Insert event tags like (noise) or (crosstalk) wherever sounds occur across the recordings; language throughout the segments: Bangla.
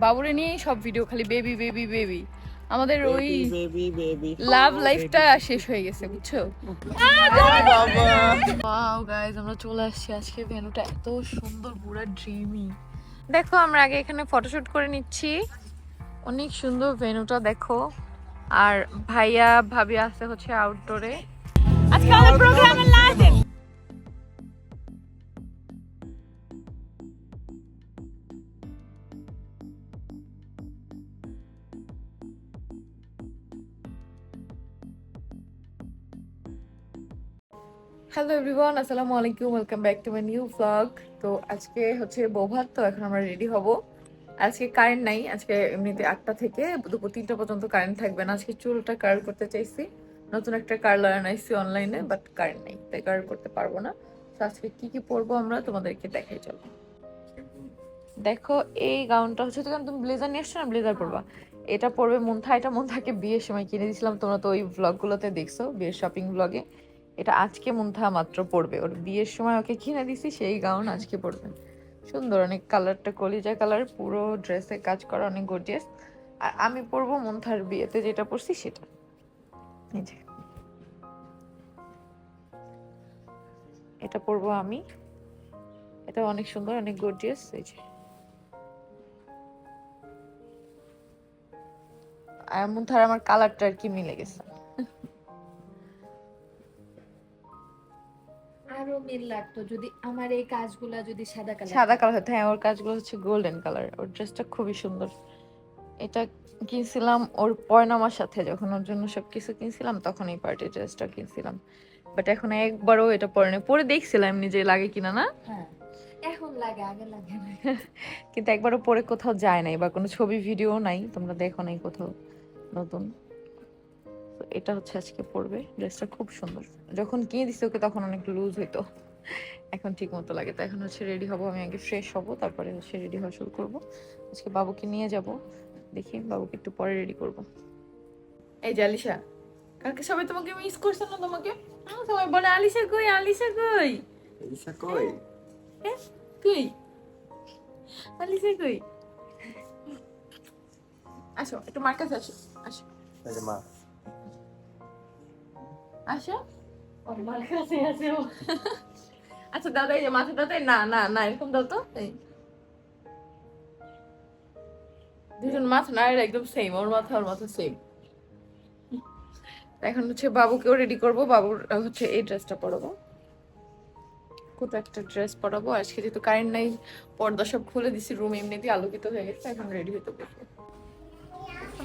বাবুরে নিয়েই সব ভিডিও খালি বেবি বেবি বেবি আমাদের ওই বেবি বেবি লাভ লাইফটা শেষ হয়ে গেছে বুঝছ? ওয়াও গাইস আমরা চলে আসছি আজকে ভেনুটা এত সুন্দর পুরো ড্রিমি দেখো আমরা আগে এখানে ফটোশুট করে নিচ্ছি। অনেক সুন্দর ভেন্যুটা দেখো। আর ভাইয়া ভাবি আছে হচ্ছে আউটডোরে আজকে আমাদের প্রোগ্রামের হ্যালো এভরিওয়ান, আসসালামু আলাইকুম, welcome back to my new blog তো আজকে হচ্ছে বৌভাত, তো এখন আমরা রেডি হব। আজকে কারেন্ট নাই, আজকে এমনিতে আটটা থেকে দুপুর তিনটা পর্যন্ত কারেন্ট থাকবে না। আজকে চুলটা কার্ল করতে চাইছি। নতুন একটা কার্লার আনাইছি অনলাইনে বাট কারেন্ট নেই, তাই কার্ল করতে পারব না। তো আজকে কি কি পরবো আমরা তোমাদেরকে দেখাই, চলো। দেখো, এই গাউনটা হচ্ছে তো তুমি ব্লেজার নিয়ে আসছো না ব্লেজার পরবা? এটা পরবে মুন্থা, এটা মুন্থাকে বিয়ের সময় কিনে দিয়েছিলাম তোমরা তো ওই ভ্লগগুলোতে দেখছ, বিয়ের শপিং ভ্লগে এটা আজকে মুন্থা মাত্র পড়বে। ওর বিয়ের সময় ওকে কিনে দিছি, সেই গাউন আজকে পরবে সুন্দর, অনেক কালারটা, কলিজা কালার, পুরো ড্রেসে কাজ করা অনেক গর্জিয়াস আর আমি পরবো মুন্থার বিয়েতে যেটা পরছি সেটা। এটা পরবো আমি। এটা অনেক সুন্দর, অনেক গর্জিয়াস এই যে। আর মুন্থার আমার কালারটা আর কি মিলে গেছে। মিল লাগতো। যদি আমার এই কাজগুলা যদি সাদা কালার সাদা কালার হতো হ্যাঁ ওর কাজগুলো হচ্ছে গোল্ডেন কালার ওর ড্রেসটা খুবই সুন্দর। এটা কিনছিলাম ওর পয়নামার সাথে যখন ওর জন্য সব কিছু কিনছিলাম তখন এই পার্টি ড্রেসটা কিনছিলাম। বাট এখন একবারও এটা পরে নেই। পরে দেখছিলাম যে লাগে কিনা না? হ্যাঁ এখন লাগে আগে লাগে না। (laughs) কিন্তু একবারও পরে কোথাও যায় নাই বা কোনো ছবি ভিডিও নাই। তোমরা দেখো নাই কোথাও নতুন। এটা হচ্ছে আজকে পরবে ড্রেসটা খুব সুন্দর। যখন কিনে দিছি ওকে তখন অনেক লুজ হইতো। এখন ঠিক মতো লাগে। তো এখন হচ্ছে রেডি হব আমি আগে ফ্রেশ হব তারপরে হচ্ছে রেডি হওয়া শুরু করব। আজকে বাবুকে নিয়ে যাব। দেখি বাবুকে একটু পরে রেডি করব। এই যে আলিশা কালকে সবাই তোমাকে মিস করছে না তোমাকে? হ্যাঁ, সবাই বলে আলিশা কই আলিশা কই? ইসা কই? হ্যাঁ কই? আলিশা কই? আসো একটু মার কাছে আসো আসো। মা। আসো। আমার কাছে আসো (laughs) আচ্ছা দাদা এই যে মাথা দাদা না না না এরকম দাও তো। এই। দুজন মাথা না এরা একদম সেম ওর মাথা ওর মাথা সেম এখন হচ্ছে বাবুকেও রেডি করব বাবুর হচ্ছে এই ড্রেসটা পরাবো। কোথা একটা ড্রেস পরাবো আজকে যেহেতু কারেন্ট নাই পর্দা সব খুলে দিছি রুম এমনিতেই আলোকিত হয়ে গেছে এখন রেডি হতে বসবো।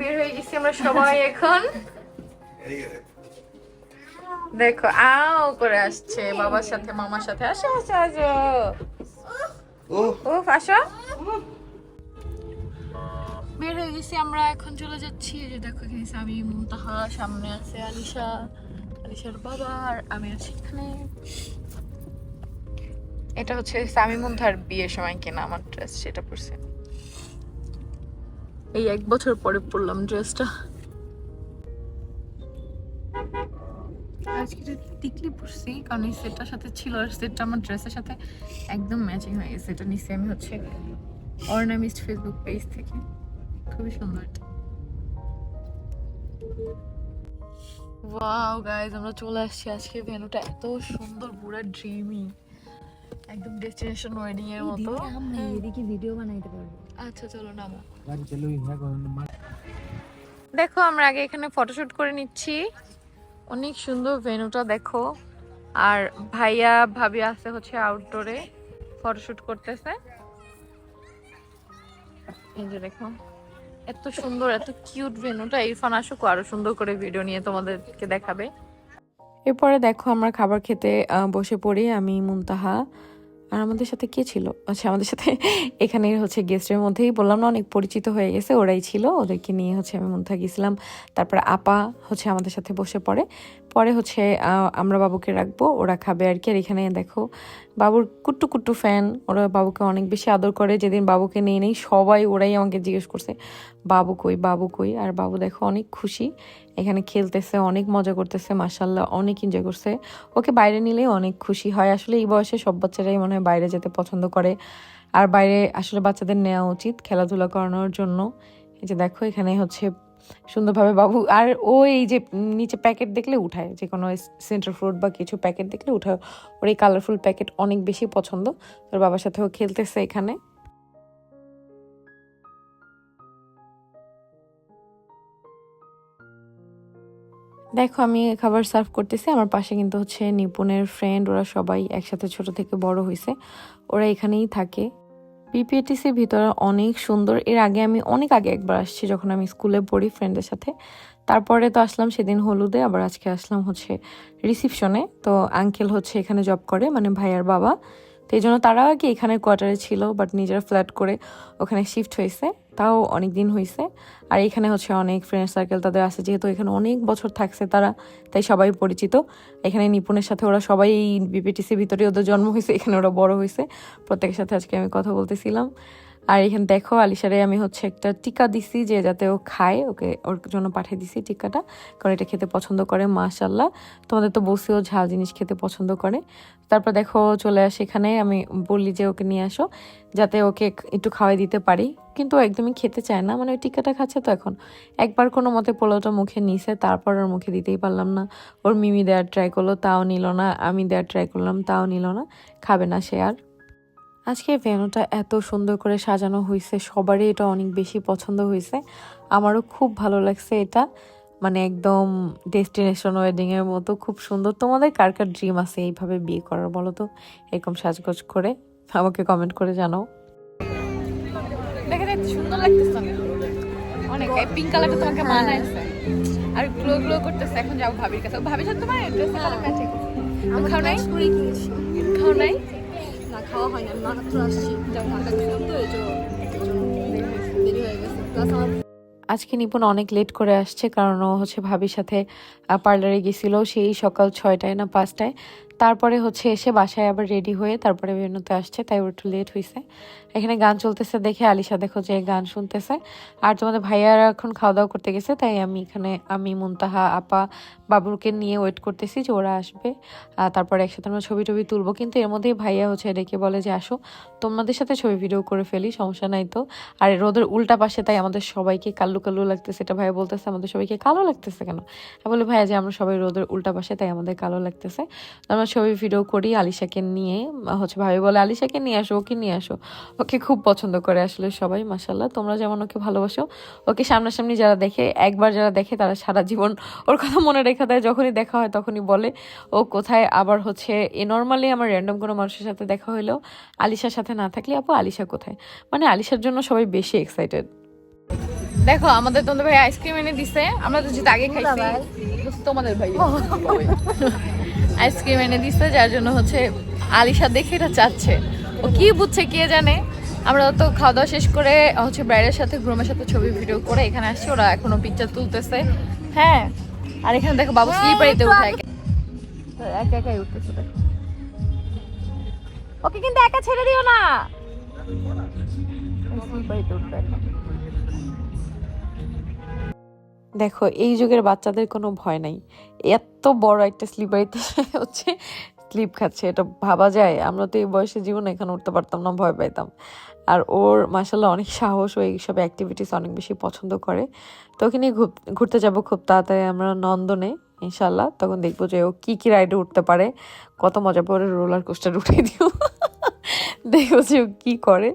বের হয়ে গেছি আমরা সবাই এখন। দেখো আও করে আসছে। বাবার সাথে মামার সাথে। আসো আসো আসো। উফ। আসো। বের হয়ে গেছি আমরা এখন চলে যাচ্ছি। এই যে দেখো এখানে আমি মুমতাহা সামনে আছে আলিশা। আলিশার বাবা আর আমি আছি এখানে। এটা হচ্ছে সামি মুন্থার বিয়ের সময় কেনা আমার ড্রেস সেটা পরছে। এই এক বছর পরে পরলাম ড্রেসটা আজকে যে টিকলি পরছি কারণ এই সেটটার সাথে ছিল আর সেটটা আমার ড্রেসের সাথে একদম ম্যাচিং হয়ে গেছে। এটা আমি হচ্ছে অর্নামিস্ট ফেসবুক পেজ থেকে। খুবই সুন্দর ওয়াও গাইজ আমরা চলে আসছি আজকে ভেন্যুটা এত সুন্দর পুরো ড্রিমি একদম ডেস্টিনেশন ওয়েডিং এর মতো। আমরা এদিকে ভিডিও বানাইতে পারব। আচ্ছা চলো নামো। হ্যাঁ দেখো আমরা আগে এখানে ফটোশুট করে নিচ্ছি। অনেক সুন্দর ভেনুটা দেখো। আর ভাইয়া, ভাবি আছে হচ্ছে আউটডোরে ফটোশুট করতেছে। এই যে দেখো, এত সুন্দর, এত কিউট ভেনুটা ইরফান আসুক, আরও সুন্দর করে ভিডিও নিয়ে তোমাদেরকে দেখাবে। এরপরে দেখো আমরা খাবার খেতে বসে পড়ি, আমি মুনতাহা। আর আমাদের সাথে কে ছিল? আচ্ছা আমাদের সাথে (laughs) এখানে হচ্ছে গেস্টের মধ্যেই বললাম না, অনেক পরিচিত হয়ে গেছে, ওরাই ছিল। ওদেরকে নিয়ে হচ্ছে আমি মুন্থা গেছিলাম। তারপর আপা হচ্ছে আমাদের সাথে বসে পড়ে। পরে হচ্ছে আমরা বাবুকে রাখব, ওরা খাবে আর কি। আর এখানে দেখো, বাবুর কুট্টু কুট্টু ফ্যান ওরা বাবুকে অনেক বেশি আদর করে। যেদিন বাবুকে নিয়ে নেই, সবাই ওরাই আমাকে জিজ্ঞেস করছে, বাবু কই বাবু কই? আর বাবু দেখো অনেক খুশি। এখানে খেলতেছে, অনেক মজা করতেছে মাসাল্লাহ অনেক এনজয় করছে। ওকে বাইরে নিলেই অনেক খুশি হয়। আসলে এই বয়সে সব বাচ্চারাই মনে হয় বাইরে যেতে পছন্দ করে। আর বাইরে আসলে বাচ্চাদের নেওয়া উচিত খেলাধুলা করানোর জন্য। এই যে দেখো, এখানে হচ্ছে সুন্দরভাবে বাবু, আর ও এই যে নিচে প্যাকেট দেখলে উঠায়, যে কোনো সেন্টার ফ্রুট বা কিছু প্যাকেট দেখলে উঠায়। ওর এই কালারফুল প্যাকেট অনেক বেশি পছন্দ। তোর বাবার সাথেও খেলতেছে এখানে। দেখো, আমি খাবার সার্ভ করতেছি। আমার পাশে কিন্তু হচ্ছে নিপুণের ফ্রেন্ড ওরা সবাই একসাথে ছোট থেকে বড় হয়েছে ওরা এখানেই থাকে। পিপিএটিসির ভিতরে অনেক সুন্দর। এর আগে আমি অনেক আগে একবার আসছি যখন আমি স্কুলে পড়ি ফ্রেন্ডের সাথে। তারপরে তো আসলাম সেদিন হলুদে, আবার আজকে আসলাম হচ্ছে রিসিপশনে তো আঙ্কেল হচ্ছে এখানে জব করে মানে ভাইয়ার বাবা। তো এই জন্য তারাও কি এখানে কোয়ার্টারে ছিল বাট নিজেরা ফ্ল্যাট করে ওখানে শিফট হয়েছে। তাও অনেক দিন হয়েছে। আর এখানে হচ্ছে অনেক ফ্রেন্ড সার্কেল তাদের আছে, যেহেতু এখানে অনেক বছর থাকছে তারা, তাই সবাই পরিচিত। এখানে নিপুণের সাথে ওরা সবাই বিপিটিসির ভিতরে ওদের জন্ম হয়েছে, এখানে ওরা বড় হয়েছে। প্রত্যেকের সাথে আজকে আমি কথা বলতেছিলাম। আর এখানে দেখো, আলিশারে আমি হচ্ছে একটা টিকা দিছি যে যাতে ও খায়, ওকে ওর জন্য পাঠিয়ে দিছি টিকাটা, কারণ এটা খেতে পছন্দ করে মাশাল্লাহ তোমাদের তো বসে ও ঝাল জিনিস খেতে পছন্দ করে। তারপর দেখো, চলে আসে এখানে, আমি বললি যে ওকে নিয়ে আসো, যাতে ওকে একটু খাওয়াই দিতে পারি। কিন্তু একদমই খেতে চায় না মানে ওই টিকাটা খাচ্ছে তো এখন। একবার কোনো মতে পোলাওটা মুখে নিছে, তারপর ওর মুখে দিতেই পারলাম না। ওর মিমি দেওয়ার ট্রাই করল, তাও নিল না, আমি দেওয়ার ট্রাই করলাম, তাও নিল না, খাবে না সে আর। আজকে ভেনুটা এত সুন্দর করে সাজানো হয়েছে সবারই এটা অনেক বেশি পছন্দ হয়েছে আমারও খুব ভালো লাগছে এটা। মানে একদম ডেস্টিনেশন ওয়েডিং এর মতো খুব সুন্দর। তোমাদের কার কার ড্রিম আছে এইভাবে বিয়ে করার বলো তো? এরকম সাজগোজ করে আমাকে কমেন্ট করে জানাও। দেখে দেখতে সুন্দর লাগতেছে অনেক পিঙ্ক কালারটা তোমাকে মানাইছে আর গ্লো গ্লো করতেছে। এখন যাব ভাবির কাছে। ভাবির সাথে তোমার কালার ম্যাচিং খাও নাই? খাও নাই? না খাওয়া হয় না মাত্র আসছি। যেমন ঢাকা গেছিলাম তো এই জন্য দেরি হয়ে গেছে। প্লাস আমার আজকে নিপুণ অনেক লেট করে আসছে, কারণ ও হচ্ছে ভাবির সাথে পার্লারে গেছিল, সেই সকাল ছয়টায় না পাঁচটায়। তারপরে হচ্ছে এসে বাসায় আবার রেডি হয়ে তারপরে বেরোতে আসছে, তাই ওর একটু লেট হয়েছে এখানে গান চলতেছে দেখে আলিশা দেখো যে গান শুনতেছে। আর তোমাদের ভাইয়ারা এখন খাওয়া দাওয়া করতে গেছে, তাই আমি এখানে, আমি, মুনতাহা, আপা, বাবুরকে নিয়ে ওয়েট করতেছি যে ওরা আসবে। তারপরে একসাথে আমরা ছবি টবি তুলবো। কিন্তু এর মধ্যেই ভাইয়া হচ্ছে ডেকে বলে যে, আসো, তোমাদের সাথে ছবি ভিডিও করে ফেলি, সমস্যা নাই তো। আর রোদের উল্টা পাশে তাই আমাদের সবাইকে কালো কালো লাগতেছে। এটা ভাইয়া বলতেছে, আমাদের সবাইকে কালো লাগতেছে কেন? বলি, ভাইয়া যে আমরা সবাই রোদের উল্টা পাশে তাই আমাদের কালো লাগতেছে। তো আমরা ছবি ভিডিও করি আলিশাকে নিয়ে হচ্ছে ভাবি বলে আলিশাকে নিয়ে আসো ওকে নিয়ে আসো। ওকে খুব পছন্দ করে আসলে সবাই মাসাল্লাহ তোমরা যেমন ওকে ভালোবাসো ওকে সামনাসামনি যারা দেখে একবার যারা দেখে তারা সারা জীবন ওর কথা মনে রেখে দেয়। যখনই দেখা হয় তখনই বলে ও কোথায়? আবার হচ্ছে এ নর্মালি আমার র্যান্ডম কোনো মানুষের সাথে দেখা হইলেও আলিশার সাথে না থাকলে আপু আলিশা কোথায়? মানে আলিশার জন্য সবাই বেশি এক্সাইটেড দেখো আমাদের তোমাদের ভাই আইসক্রিম এনে দিছে আমরা তো যেটা আগে খাইছি। তোমাদের ভাই। (laughs) আইসক্রিম এনে দিছে, যার জন্য হচ্ছে আলিশা দেখে এটা চাচ্ছে। ও কি বুঝছে কে জানে? আমরা তো খাওয়া দাওয়া শেষ করে হচ্ছে ব্রাইডের সাথে, গ্রুমের সাথে ছবি, ভিডিও করে এখানে আসছি। ওরা এখনও পিকচার তুলতেছে। হ্যাঁ আর এখানে দেখো বাবু স্লিপারিতে উঠে একা। একাই উঠতেছে, দেখো। ওকে কিন্তু একা ছেড়ে দিও না। স্লিপারিতে উঠবে দেখো, এই যুগের বাচ্চাদের কোনো ভয় নাই। এত বড় একটা স্লিপারিতে (laughs) হচ্ছে স্লিপ খাচ্ছে, এটা ভাবা যায়? আমরা তো এই বয়সে জীবনে এখানে উঠতে পারতাম না, ভয় পাইতাম। আর ওর মাসাল্লাহ অনেক সাহস ও এইসব অ্যাক্টিভিটিস অনেক বেশি পছন্দ করে। তো ওখানে ঘুরতে যাব খুব তাড়াতাড়ি, আমরা নন্দনে ইনশাল্লাহ তখন দেখব যে ও কী কী রাইডে উঠতে পারে, কত মজা করে রোলার কোস্টার উঠিয়ে দিও দেখব যে কি করে।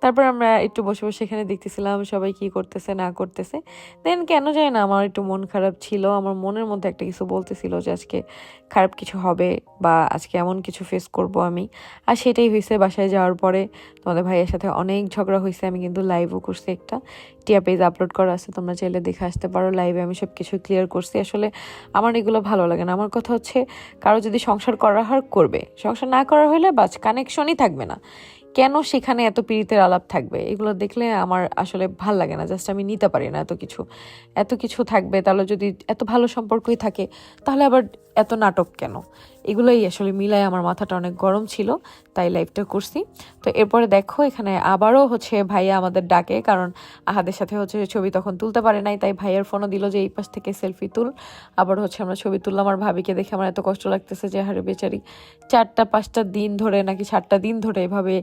তারপর আমরা একটু বসে বসে এখানে দেখতেছিলাম সবাই কি করতেছে, না করতেছে। দেন কেন যায় না, আমার একটু মন খারাপ ছিল। আমার মনের মধ্যে একটা কিছু বলতেছিল যে আজকে খারাপ কিছু হবে বা আজকে এমন কিছু ফেস করব আমি। আর সেটাই হয়েছে বাসায় যাওয়ার পরে। তোমাদের ভাইয়ের সাথে অনেক ঝগড়া হয়েছে, আমি কিন্তু লাইভও করছি একটা। টিয়া পেজ আপলোড করা আছে, তোমরা চাইলে দেখে আসতে পারো। লাইভে আমি সব কিছু ক্লিয়ার করছি। আসলে আমার এগুলো ভালো লাগে না। আমার কথা হচ্ছে, কারও যদি সংসার করা হয়, করবে। সংসার না করা হলে বাস কানেকশনই থাকবে না। কেন সেখানে এত পীড়িতের আলাপ থাকবে? এগুলো দেখলে আমার আসলে ভালো লাগে না, জাস্ট আমি নিতে পারি না এত কিছু। এত কিছু থাকবে, তাহলে যদি এত ভালো সম্পর্কই থাকে, তাহলে আবার এত নাটক কেন? এগুলোই আসলে মিলায় আমার মাথাটা অনেক গরম ছিল, তাই লাইভটা করছি। তো এরপরে দেখো, এখানে আবারও হচ্ছে ভাইয়া আমাদের ডাকে, কারণ আহাদের সাথে হচ্ছে ছবি তখন তুলতে পারে নাই, তাই ভাইয়ার ফোনও দিল যে এই পাশ থেকে সেলফি তুল। আবার হচ্ছে আমরা ছবি তুললাম, আর ভাবিকে দেখে আমার এত কষ্ট লাগতেছে যে হারে বেচারি, চারটা, পাঁচটা দিন ধরে নাকি সাতটা দিন ধরে এভাবে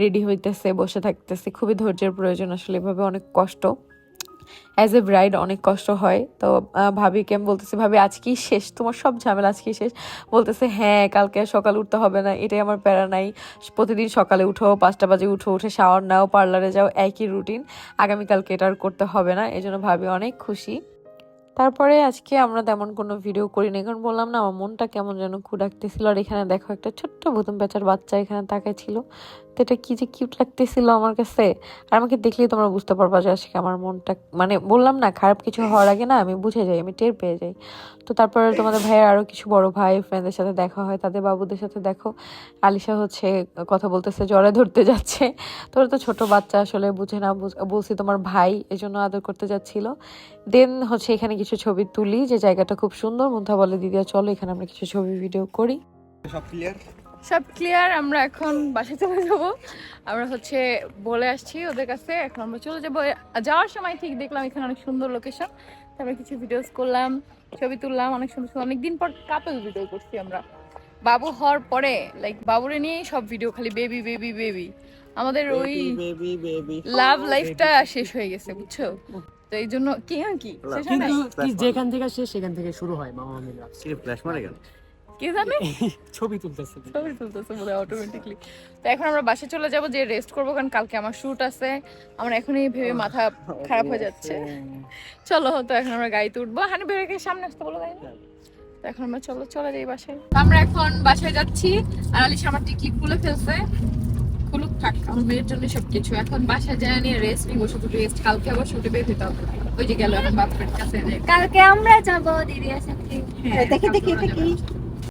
রেডি হইতেছে, বসে থাকতেছে। খুবই ধৈর্যের প্রয়োজন আসলে এভাবে অনেক কষ্ট। অ্যাজ এ ব্রাইড অনেক কষ্ট হয়। তো ভাবিকে আমি বলতেছি, ভাবি, আজকেই শেষ। তোমার সব ঝামেলা আজকেই শেষ। বলতেছে হ্যাঁ কালকে সকাল উঠতে হবে না। এটাই আমার প্যারা নাই। প্রতিদিন সকালে উঠো, পাঁচটা বাজে উঠো, উঠে শাওয়ার নাও পার্লারে যাও, একই রুটিন আগামীকালকে এটা আর করতে হবে না। এই জন্য ভাবি অনেক খুশি। তারপরে আজকে আমরা তেমন কোনো ভিডিও করি না কারণ বললাম না, আমার মনটা কেমন যেন খুঁড়াকতেছিল আর এখানে দেখো একটা ছোট্ট ভুতুম পেঁচার বাচ্চা এখানে তাকাই ছিল। তো এটা কি যে কিউট লাগতেছিল আমার কাছে? আর আমাকে দেখলেই তোমরা বুঝতে পারবা যে আজকে আমার মনটা মানে বললাম না, খারাপ কিছু হওয়ার আগে না আমি বুঝে যাই, আমি টের পেয়ে যাই। তো তারপরে তোমাদের ভাইয়ের আরও কিছু বড় ভাই ফ্রেন্ডদের সাথে দেখা হয়, তাদের বাবুদের সাথে দেখো। আলিশা হচ্ছে কথা বলতেছে, জ্বরে ধরতে যাচ্ছে। তোর তো ছোট বাচ্চা, আসলে বুঝে না বলছি তোমার ভাই এই জন্য আদর করতে যাচ্ছিল। দেন হচ্ছে এখানে কিছু ছবি তুলি, যে জায়গাটা খুব সুন্দর। মুন্থা বলে, দিদিয়া, চলো এখানে আমরা কিছু ছবি ভিডিও করি। সব ক্লিয়ার সব ক্লিয়ার আমরা এখন বাসায় চলে যাব। আমরা হচ্ছে বলে আসছি ওদের কাছে এখন আমরা চলে যাব। যাওয়ার সময় ঠিক দেখলাম এখানে অনেক সুন্দর লোকেশন তারপরে কিছু ভিডিওস করলাম ছবি তুললাম অনেক সুন্দর সুন্দর। অনেকদিন পর কাপেল ভিডিও করছি আমরা। বাবু হওয়ার পরে লাইক বাবুরে নিয়েই সব ভিডিও খালি বেবি বেবি বেবি আমাদের ওই বেবি বেবি লাভ লাইফটা শেষ হয়ে গেছে বুঝছ? তো এই জন্য কি কি? হয় কি যেখান থেকে শেষ সেখান থেকে শুরু হয় মামা মিলা। ফ্ল্যাশ মারে গেল। কে জানে? (laughs) ছবি তুলতেছে ছবি তুলতেছে বোধ অটোমেটিকলি তো এখন আমরা বাসে চলে যাব যে রেস্ট করব কারণ কালকে আমার শুট আছে। আমার এখনই ভেবে মাথা খারাপ হয়ে যাচ্ছে। চলো তো এখন আমরা গাড়িতে উঠবো। হানি বেরোকে সামনে আসতে বলো গাড়ি এখন আমরা চলো চলে যাই বাসায়। আমরা এখন বাসায় যাচ্ছি আর আলিশ আমার টিকিট খুলে ফেলছে। খুলুক থাক আমার মেয়ের জন্য সবকিছু। এখন বাসায় যায় নিয়ে রেস্ট নিবো শুধু রেস্ট কালকে আবার শুটে বের হতে হবে। ওই যে গেল এখন বাপের কাছে। কালকে আমরা যাব দিদির সাথে দেখি, দেখি, কালকে আমরা দেখি।